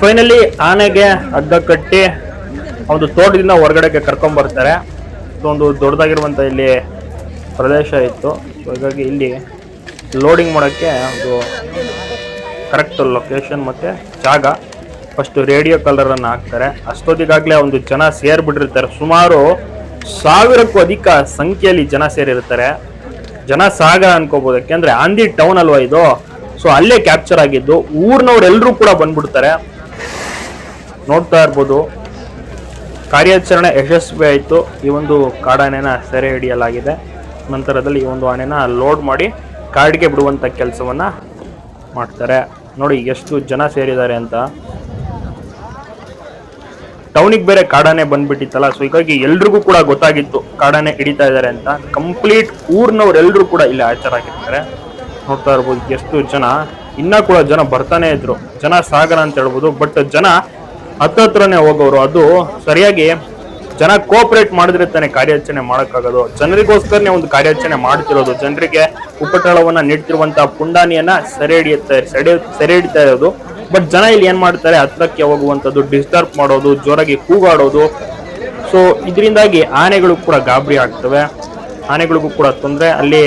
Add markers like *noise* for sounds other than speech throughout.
Finally ಆನೆಗೆ ಹಗ್ಗ ಕಟ್ಟಿ ಒಂದು ತೋಟದಿಂದ ಹೊರಗಡೆಗೆ ಕರ್ಕೊಂಡ್ ಬರ್ತಾರೆ. ಒಂದು ದೊಡ್ಡದಾಗಿರುವಂತ ಇಲ್ಲಿ ಪ್ರದೇಶ ಇತ್ತು. ಹಾಗಾಗಿ ಇಲ್ಲಿ ಲೋಡಿಂಗ್ ಮಾಡೋಕ್ಕೆ ಒಂದು ಕರೆಕ್ಟ್ ಲೊಕೇಶನ್ ಮತ್ತೆ ಜಾಗ. ಫಸ್ಟ್ ರೇಡಿಯೋ ಕಲರನ್ನು ಹಾಕ್ತಾರೆ. ಅಷ್ಟೊತ್ತಿಗಾಗಲೇ ಒಂದು ಜನ ಸೇರಿಬಿಟ್ಟಿರ್ತಾರೆ. ಸುಮಾರು ಸಾವಿರಕ್ಕೂ ಅಧಿಕ ಸಂಖ್ಯೆಯಲ್ಲಿ ಜನ ಸೇರಿರ್ತಾರೆ. ಜನ ಸಾಗರ ಅನ್ಕೋಬಹುದು ಯಾಕೆಂದ್ರೆ ಆಂದಿ ಟೌನ್ ಅಲ್ವಾ ಇದು? ಸೊ ಅಲ್ಲೇ ಕ್ಯಾಪ್ಚರ್ ಆಗಿದ್ದು ಊರ್ನವ್ರೆಲ್ಲರೂ ಕೂಡ ಬಂದ್ಬಿಡ್ತಾರೆ. ನೋಡ್ತಾ ಇರ್ಬೋದು. ಕಾರ್ಯಾಚರಣೆ ಯಶಸ್ವಿ ಆಯಿತು. ಈ ಒಂದು ಕಾಡಾನೆನ ಸೆರೆ ಹಿಡಿಯಲಾಗಿದೆ. ನಂತರದಲ್ಲಿ ಈ ಒಂದು ಆನೆನ ಲೋಡ್ ಮಾಡಿ ಕಾಡಿಗೆ ಬಿಡುವಂಥ ಕೆಲಸವನ್ನು ಮಾಡ್ತಾರೆ. ನೋಡಿ, ಎಷ್ಟು ಜನ ಸೇರಿದ್ದಾರೆ ಅಂತ. ಟೌನಿಗೆ ಬೇರೆ ಕಾಡಾನೆ ಬಂದ್ಬಿಟ್ಟಿತ್ತಲ್ಲ, ಸೊ ಹೀಗಾಗಿ ಎಲ್ರಿಗೂ ಕೂಡ ಗೊತ್ತಾಗಿತ್ತು ಕಾಡಾನೆ ಹಿಡಿತಾ ಇದ್ದಾರೆ ಅಂತ. ಕಂಪ್ಲೀಟ್ ಊರಿನವರೆಲ್ಲರೂ ಕೂಡ ಇಲ್ಲಿ ಹಾಜರಾಗಿರ್ತಾರೆ ನೋಡ್ತಾ ಇರ್ಬೋದು, ಎಷ್ಟು ಜನ. ಇನ್ನೂ ಕೂಡ ಜನ ಬರ್ತಾನೆ ಇದ್ರು. ಜನ ಸಾಗರ ಅಂತ ಹೇಳ್ಬೋದು, ಬಟ್ ಜನ ಹತ್ತತ್ರನೇ ಹೋಗೋರು, ಅದು ಸರಿಯಾಗಿ ಜನ ಕೋಆಪರೇಟ್ ಮಾಡಿದ್ರೆ ತಾನೆ ಕಾರ್ಯಾಚರಣೆ ಮಾಡೋಕ್ಕಾಗೋದು. ಜನರಿಗೋಸ್ಕರನೇ ಒಂದು ಕಾರ್ಯಾಚರಣೆ ಮಾಡ್ತಿರೋದು. ಜನರಿಗೆ ಉಪಟಳವನ್ನ ನೀಡ್ತಿರುವಂತಹ ಪುಂಡಾನಿಯನ್ನ ಸೆರೆ ಹಿಡಿಯುತ್ತೆ ಸೆರೆ ಸೆರೆ ಹಿಡಿತಾ ಇರೋದು. ಬಟ್ ಜನ ಇಲ್ಲಿ ಏನ್ ಮಾಡ್ತಾರೆ? ಹತ್ರಕ್ಕೆ ಹೋಗುವಂಥದ್ದು ಡಿಸ್ಟರ್ಬ್ ಮಾಡೋದು, ಜೋರಾಗಿ ಕೂಗಾಡೋದು. ಸೊ ಇದರಿಂದಾಗಿ ಆನೆಗಳು ಕೂಡ ಗಾಬರಿ ಆಗ್ತವೆ. ಆನೆಗಳಿಗೂ ಕೂಡ ತೊಂದರೆ. ಅಲ್ಲಿ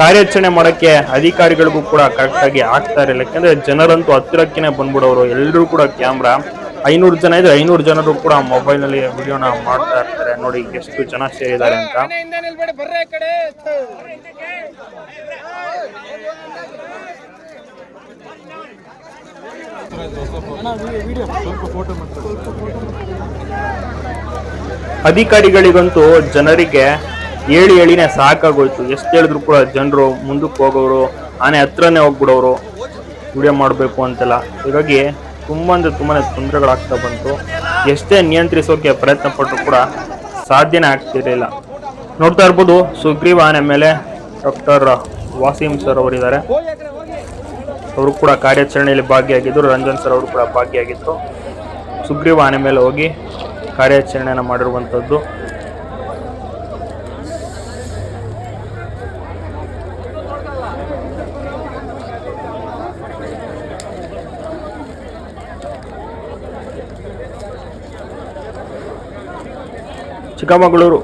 ಕಾರ್ಯಾಚರಣೆ ಮಾಡೋಕ್ಕೆ ಅಧಿಕಾರಿಗಳಿಗೂ ಕೂಡ ಕರೆಕ್ಟಾಗಿ ಆಗ್ತಾ ಇರಲಿಲ್ಲ ಯಾಕಂದ್ರೆ ಜನರಂತೂ ಹತ್ತಿರಕ್ಕೇನೆ ಬಂದ್ಬಿಡೋರು. ಎಲ್ಲರೂ ಕೂಡ ಕ್ಯಾಮ್ರಾ ಐನೂರು ಜನ ಇದ್ರೆ ಐನೂರು ಜನರು ಕೂಡ ಮೊಬೈಲ್ನಲ್ಲಿ ವಿಡಿಯೋನ ಮಾಡ್ತಾ ಇರ್ತಾರೆ. ನೋಡಿ ಎಷ್ಟು ಜನ ಸೇರಿದ್ದಾರೆ ಅಂತ. ಅಧಿಕಾರಿಗಳಿಗಂತೂ ಜನರಿಗೆ ಹೇಳಿ ಹೇಳಿನೇ ಸಾಕಾಗೋಯ್ತು. ಎಷ್ಟು ಹೇಳಿದ್ರು ಕೂಡ ಜನರು ಮುಂದಕ್ಕೆ ಹೋಗೋರು ಆನೆ ಹತ್ರನೇ ಹೋಗ್ಬಿಡೋರು ವಿಡಿಯೋ ಮಾಡಬೇಕು ಅಂತೆಲ್ಲ. ಹೀಗಾಗಿ ತುಂಬ ಅಂದರೆ ತುಂಬಾ ತೊಂದರೆಗಳಾಗ್ತಾ ಬಂತು. ಎಷ್ಟೇ ನಿಯಂತ್ರಿಸೋಕೆ ಪ್ರಯತ್ನ ಪಟ್ಟರು ಕೂಡ ಸಾಧ್ಯನೇ ಆಗ್ತಿರಲಿಲ್ಲ ನೋಡ್ತಾ ಇರ್ಬೋದು ಸುಗ್ರೀವ ಆನೆ ಮೇಲೆ ಡಾಕ್ಟರ್ ವಾಸಿಂ ಸರ್ ಅವರಿದ್ದಾರೆ. ಅವರು ಕೂಡ ಕಾರ್ಯಾಚರಣೆಯಲ್ಲಿ ಭಾಗಿಯಾಗಿದ್ದರು. ರಂಜನ್ ಸರ್ ಅವರು ಕೂಡ ಭಾಗಿಯಾಗಿದ್ದರು. ಸುಗ್ರೀವ ಆನೆ ಮೇಲೆ ಹೋಗಿ ಕಾರ್ಯಾಚರಣೆಯನ್ನು ಮಾಡಿರುವಂಥದ್ದು ಚಿಕ್ಕಮಗಳೂರು,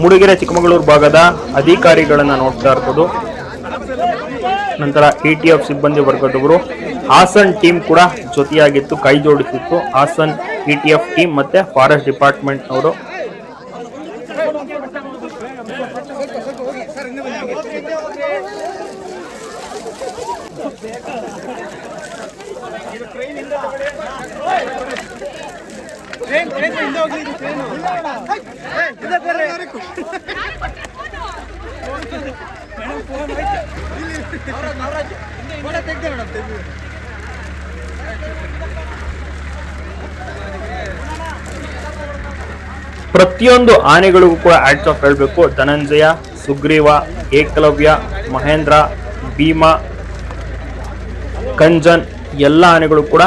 ಮೂಡಿಗೆರೆ ಚಿಕ್ಕಮಗಳೂರು ಭಾಗದ ಅಧಿಕಾರಿಗಳನ್ನು ನೋಡ್ತಾ ಇರ್ಬೋದು. ನಂತರ ಇ ಟಿ ಎಫ್ ಸಿಬ್ಬಂದಿ ವರ್ಗದವರು, ಹಾಸನ್ ಟೀಮ್ ಕೂಡ ಜೊತೆಯಾಗಿತ್ತು, ಕೈ ಜೋಡಿಸಿತ್ತು. Hassan E T F team ಮತ್ತು ಫಾರೆಸ್ಟ್ ಡಿಪಾರ್ಟ್ಮೆಂಟ್ನವರು. ಟ್ರೈನ್ ಪ್ರತಿಯೊಂದು ಆನೆಗಳಿಗೂ ಕೂಡ ಆಡ್ಸ್ ಆಫ್ ಹೇಳಬೇಕು. ಧನಂಜಯ, ಸುಗ್ರೀವ, ಏಕಲವ್ಯ, ಮಹೇಂದ್ರ, ಭೀಮ, ಕಂಜನ್, ಎಲ್ಲ ಆನೆಗಳು ಕೂಡ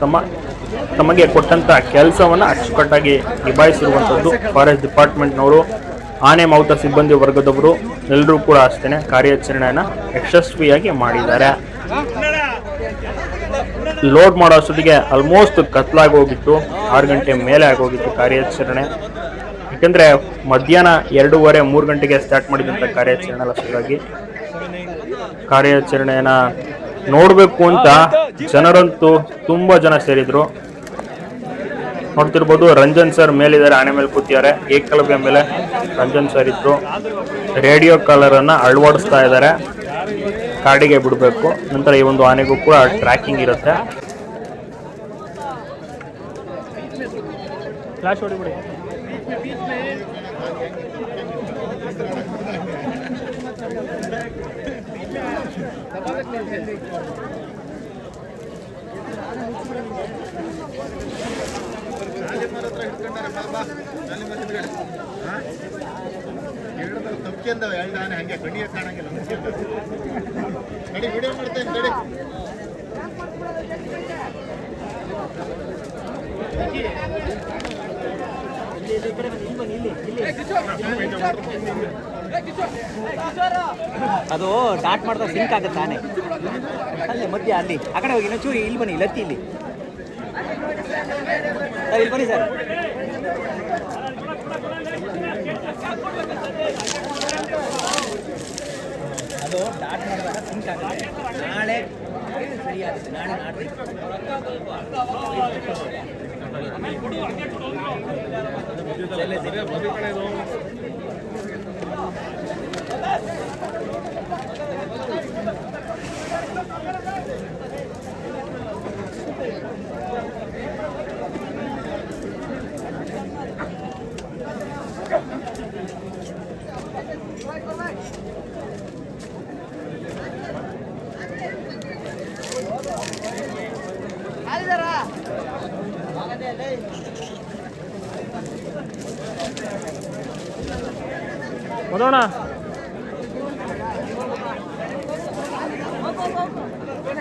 ತಮ್ಮ ತಮಗೆ ಕೊಟ್ಟಂತ ಕೆಲಸವನ್ನ ಅಚ್ಚುಕಟ್ಟಾಗಿ ನಿಭಾಯಿಸಿರುವಂಥದ್ದು ಫಾರೆಸ್ಟ್ ಡಿಪಾರ್ಟ್ಮೆಂಟ್ನವರು, ಆನೆ ಮೌತ ಸಿಬ್ಬಂದಿ ವರ್ಗದವರು ಎಲ್ಲರೂ ಕೂಡ ಅಷ್ಟೇನೆ ಕಾರ್ಯಾಚರಣೆಯನ್ನ ಯಶಸ್ವಿಯಾಗಿ ಮಾಡಿದ್ದಾರೆ. ಲೋಡ್ ಮಾಡೋ ಅಷ್ಟೊತ್ತಿಗೆ ಆಲ್ಮೋಸ್ಟ್ ಕತ್ಲಾಗೋಗಿತ್ತು ಆರು ಗಂಟೆ ಮೇಲೆ ಆಗೋಗಿತ್ತು ಕಾರ್ಯಾಚರಣೆ. ಯಾಕಂದ್ರೆ ಮಧ್ಯಾಹ್ನ ಎರಡೂವರೆ, ಮೂರು ಗಂಟೆಗೆ ಸ್ಟಾರ್ಟ್ ಮಾಡಿದಂಥ ಕಾರ್ಯಾಚರಣೆ ಕಾರ್ಯಾಚರಣೆಯನ್ನು ಕಾರ್ಯಾಚರಣೆಯನ್ನ ನೋಡ್ಬೇಕು ಅಂತ ಜನರಂತೂ ತುಂಬಾ ಜನ ಸೇರಿದ್ರು. ನೋಡ್ತಿರ್ಬೋದು ರಂಜನ್ ಸರ್ ಮೇಲಿದ್ದಾರೆ, ಆನೆ ಮೇಲೆ ಕೂತಿದ್ದಾರೆ. ಏಕಲವ್ಯ ಮೇಲೆ ರಂಜನ್ ಸರ್ ಇದ್ರು. ರೇಡಿಯೋ ಕಾಲರ್ ಅನ್ನ ಅಳವಡಿಸ್ತಾ ಇದ್ದಾರೆ. ಕಾಡಿಗೆ ಬಿಡಬೇಕು. ನಂತರ ಈ ಒಂದು ಆನೆಗೂ ಕೂಡ ಟ್ರ್ಯಾಕಿಂಗ್ ಇರುತ್ತೆ. ಫ್ಲಾಶ್ ಹೊಡಿಬಿಡಿ ತಪ್ಪಿಂದವ ಎರಡು ಆನೆ ಹಂಗೆ ಕಣ್ಣಿಗೆ ಕಾಣಂಗಿಲ್ಲ ನಡಿ ವಿಡಿಯೋ ಮಾಡ್ತೇನೆ, ನಡಿ. ಅದು ಡಾಟ್ ಮಾಡಿದಾಗ ಸಿಂಕ್ ಆಗುತ್ತೆ ತಾನೆ. ಅಲ್ಲೇ ಮಧ್ಯ ಅಲ್ಲಿ, ಆ ಕಡೆ ಹೋಗಿ ಇನ್ನೊಂಚೂರು ಇಲ್ಲಿ ಬನ್ನಿ ಲತ್ತಿ ಇಲ್ಲಿ. சார் இது பண்ணி சார். அதோ டாட் பண்ணுறாங்க திங்க் நாளே சரியாது நானே நாட்டு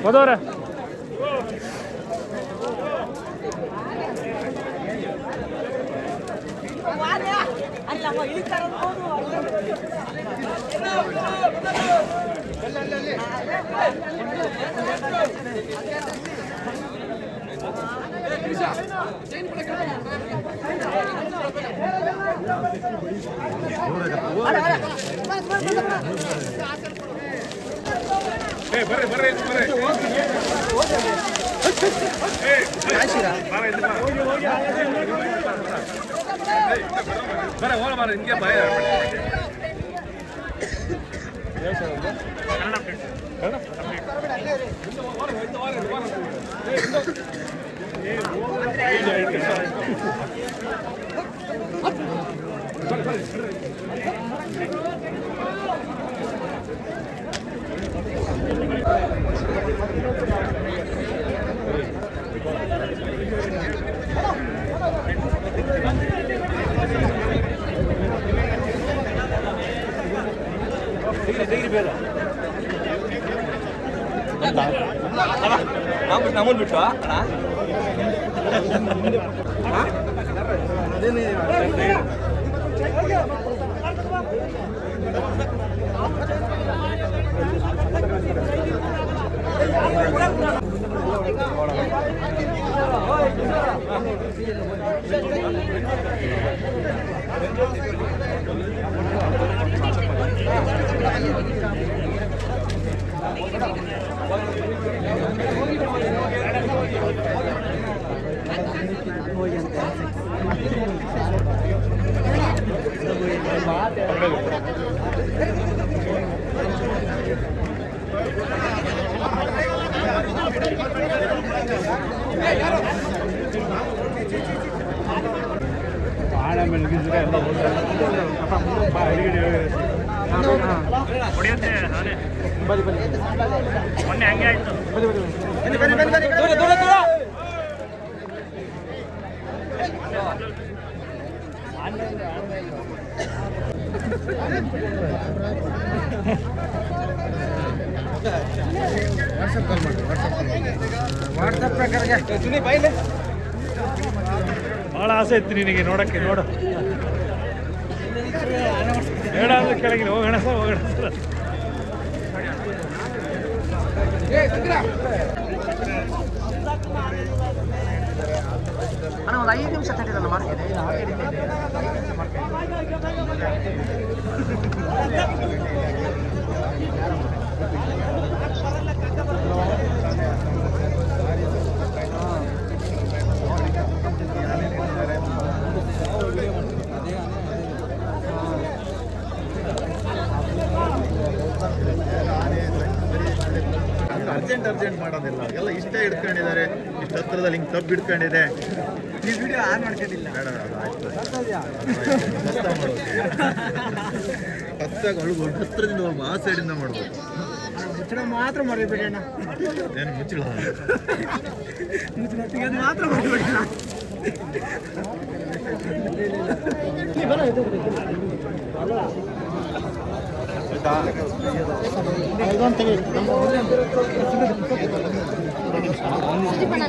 ಡಾಟ್ ಮಾಡಿದಾಗ ಸಿಂಕ್ ಆಗುತ್ತೆ ನಾಳೆ ಸರಿ ಆಗುತ್ತೆ ನಾಳೆ ನಾಡ್ದು ಮದೋಣ కన్నడ ನಮ್ಮನ್ ಬಿಟ್ಟು ಅಣ್ಣ பாடம் இருக்குது ದೂರ ವಾಟ್ಸಪ್ ಕಾಲ್ ಮಾಡಿ ವಾಟ್ಸಪ್ ಕಾಲ್ ಮಾಡಿ ವಾಟ್ಸಪ್ ಬಹಳ ಆಸೆ ಇತ್ತು ನಿನಗೆ ನೋಡಕ್ಕೆ ನೋಡು. ಬೇಡ ಅಂದ್ರೆ ಕೆಳಗಿನ ಹೋಗೋಣ ಸರ್ ಹೋಗೋಣ ಸರ್ ಅಣ್ಣ ಒಂದು ಐದು ನಿಮಿಷ ತಟ್ಟಿರಲ್ಲ ಮಾಡ್ತೀನಿ ಅರ್ಜೆಂಟ್ ಅರ್ಜೆಂಟ್ ಮಾಡೋದಿಲ್ಲ. ಎಲ್ಲ ಇಷ್ಟೇ ಇಟ್ಕೊಂಡಿದ್ದಾರೆ ಇಷ್ಟು ಹತ್ರದಲ್ಲಿ ಹಿಂಗೆ ತಪ್ಪು ಇಟ್ಕೊಂಡಿದೆ ಈ ವಿಡಿಯೋ ಆನ್ ಮಾಡ್ಕೊಂಡಿಲ್ಲ. ಬೇಡ ಕಷ್ಟ ಮಾಡೋದು ಹತ್ತಾಗ ಒಳಗೆ ಹತ್ರದಿಂದ ಹೋಗಿ ಆ ಸೈಡಿಂದ ಮಾಡ್ಬೋದು ಮುಚ್ಚಳ ಮಾತ್ರ ಮರಿಬೇಡಿ ಅಣ್ಣ. ಏನು ಮುಚ್ಚಿಲ್ಲ ಮುಚ್ಚಳ ಮಾತ್ರ ಮರಿಬೇಡಿ ಅಣ್ಣ. ಸುದೀಪಣ್ಣ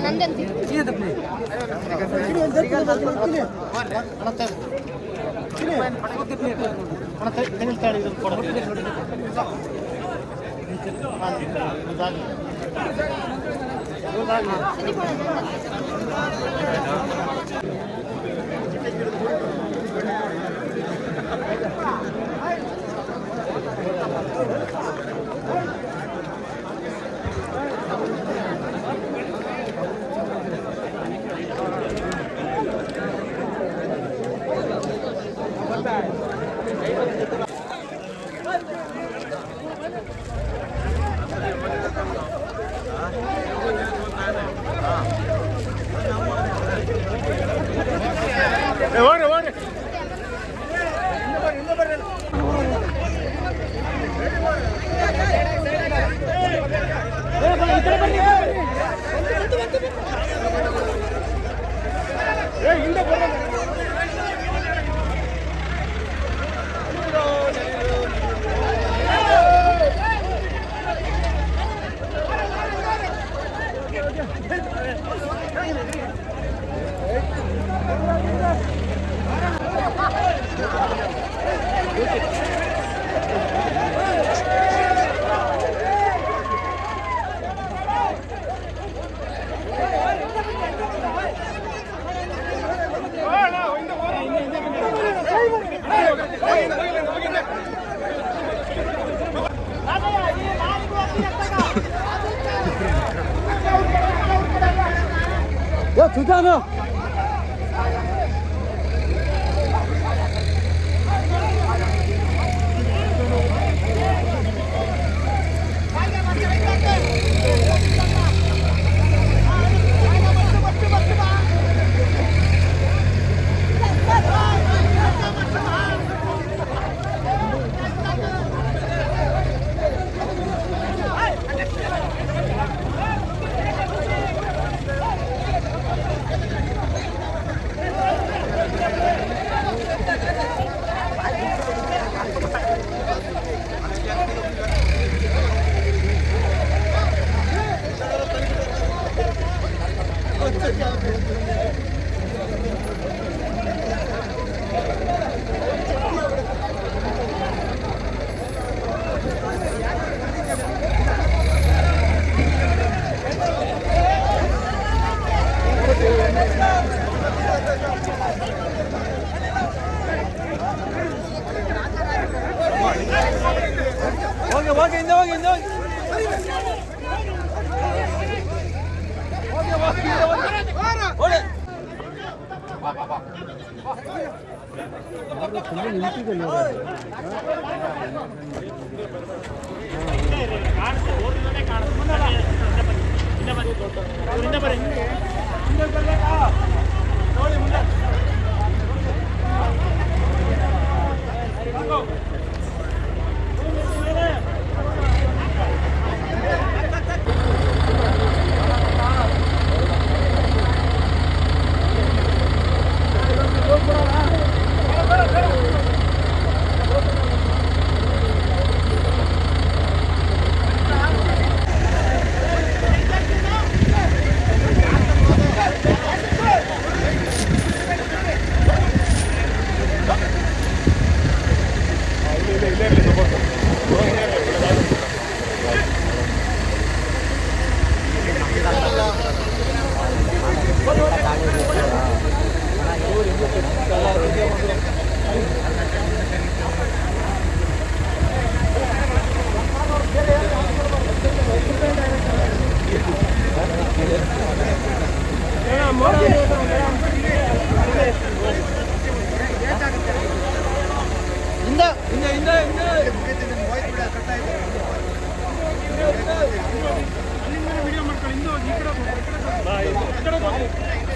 ನಂದಂತಿ ಸುದೀಪ್ ಅಣ್ಣ ನಂದಂತೆ ಹೋಗಿ Go, go, go, go.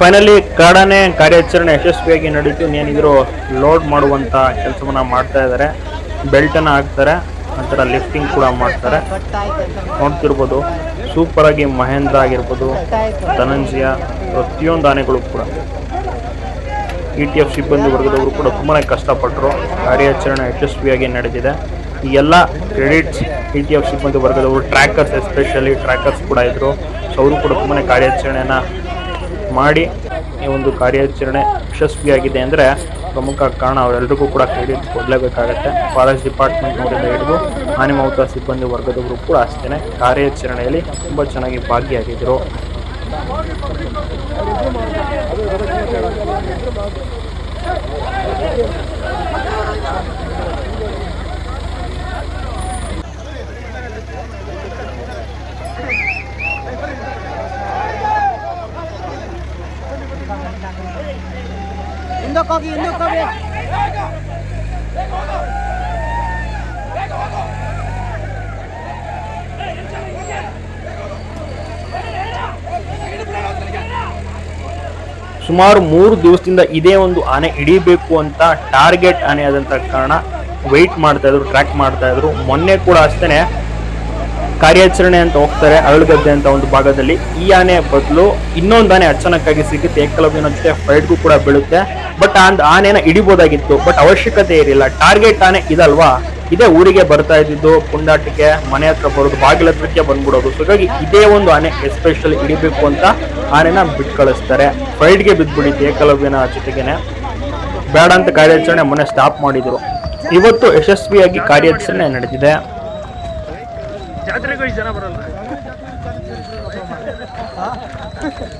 Finally ಕಾಡಾನೆ ಕಾರ್ಯಾಚರಣೆ ಯಶಸ್ವಿಯಾಗಿ ನಡೀತು. ಏನಿದ್ರು ಲೋಡ್ ಮಾಡುವಂತ ಕೆಲಸವನ್ನ ಮಾಡ್ತಾ ಇದ್ದಾರೆ ಬೆಲ್ಟ್ ಅನ್ನ ಹಾಕ್ತಾರೆ. ನಂತರ ಲಿಫ್ಟಿಂಗ್ ಕೂಡ ಮಾಡ್ತಾರೆ. ನೋಡ್ತಿರ್ಬೋದು. ಸೂಪರ್ ಆಗಿ ಮಹೇಂದ್ರ ಆಗಿರ್ಬೋದು, ಧನಂಜಯ, ಪ್ರತಿಯೊಂದು ಆನೆಗಳು ಕೂಡ. ಇ ಟಿ ಎಫ್ ಸಿಬ್ಬಂದಿ ವರ್ಗದವರು ಕೂಡ ತುಂಬಾ ಕಷ್ಟಪಟ್ಟರು ಕಾರ್ಯಾಚರಣೆ ಯಶಸ್ವಿಯಾಗಿ ನಡೆದಿದೆ. ಈ ಎಲ್ಲ ಕ್ರೆಡಿಟ್ಸ್ ಇ ಟಿ ಎಫ್ ಸಿಬ್ಬಂದಿ ವರ್ಗದವರು ಟ್ರ್ಯಾಕರ್ಸ್ ಎಸ್ಪೆಷಲಿ ಟ್ರ್ಯಾಕರ್ಸ್ ಕೂಡ ಇದ್ರು. ಸೊ ಅವರು ಕೂಡ ತುಂಬಾ ಕಾರ್ಯಾಚರಣೆಯನ್ನ ಮಾಡಿ ಈ ಒಂದು ಕಾರ್ಯಾಚರಣೆ ಯಶಸ್ವಿಯಾಗಿದೆ ಅಂದರೆ ಪ್ರಮುಖ ಕಾರಣ ಅವರೆಲ್ಲರಿಗೂ ಕೂಡ ಕ್ರೆಡಿಟ್ ಕೊಡಲೇಬೇಕಾಗತ್ತೆ. ಫಾರೆಸ್ಟ್ ಡಿಪಾರ್ಟ್ಮೆಂಟ್ನವರಿಂದ ಹಿಡಿದು ಆನೆ ಮಾವುತ ಸಿಬ್ಬಂದಿ ವರ್ಗದವರು ಕೂಡ ಅಷ್ಟೇ ಕಾರ್ಯಾಚರಣೆಯಲ್ಲಿ ತುಂಬ ಚೆನ್ನಾಗಿ ಭಾಗಿಯಾಗಿದ್ದರು ಸುಮಾರು ಮೂರು ದಿವಸದಿಂದ ಇದೇ ಒಂದು ಆನೆ ಹಿಡಿಬೇಕು ಅಂತ ಟಾರ್ಗೆಟ್ ಆನೆ ಆದಂತ ಕಾರಣ ವೆಯ್ಟ್ ಮಾಡ್ತಾ ಇದ್ರು ಟ್ರ್ಯಾಕ್ ಮಾಡ್ತಾ ಇದ್ರು. ಮೊನ್ನೆ ಕೂಡ ಅಷ್ಟೇನೆ ಕಾರ್ಯಾಚರಣೆ ಅಂತ ಹೋಗ್ತಾರೆ, ಅರಳುಗದ್ದೆ ಅಂತ ಒಂದು ಭಾಗದಲ್ಲಿ. ಈ ಆನೆ ಬದಲು ಇನ್ನೊಂದು ಆನೆ ಅಚಾನಕ್ಕಾಗಿ ಸಿಗುತ್ತೆ, ಏಕಲವ್ಯನ ಜೊತೆ ಫೈಟ್ಗೂ ಕೂಡ ಬೀಳುತ್ತೆ. ಬಟ್ ಅಂದ್ ಆನೆನ ಹಿಡಿಬೋದಾಗಿತ್ತು. ಬಟ್ ಅವಶ್ಯಕತೆ ಇರಲಿಲ್ಲ. ಟಾರ್ಗೆಟ್ ಆನೆ ಇದಲ್ವಾ? ಇದೇ ಊರಿಗೆ ಬರ್ತಾ ಇದ್ದಿದ್ದು ಪುಂಡಾಟಿಕೆ ಮನೆ ಹತ್ರ ಬರೋದು ಬಾಗಿಲ ಹತ್ರಕ್ಕೆ ಬಂದ್ಬಿಡೋದು. ಸೊ ಹಾಗಾಗಿ ಇದೇ ಒಂದು ಆನೆ ಎಸ್ಪೆಷಲ್ ಹಿಡಿಬೇಕು ಅಂತ ಆನೆನ ಬಿಟ್ಟು ಕಳಿಸ್ತಾರೆ ಫೈಟ್ಗೆ ಬಿದ್ದ್ಬಿಟ್ಟಿತ್ತು ಏಕಲವ್ಯನ ಜೊತೆಗೇನೆ. ಬೇಡ ಅಂತ ಕಾರ್ಯಾಚರಣೆ ಮೊನ್ನೆ ಸ್ಟಾಪ್ ಮಾಡಿದ್ರು. ಇವತ್ತು ಯಶಸ್ವಿಯಾಗಿ ಕಾರ್ಯಾಚರಣೆ ನಡೆದಿದೆ. ಜನ ಬರಲ್ಲ. *laughs*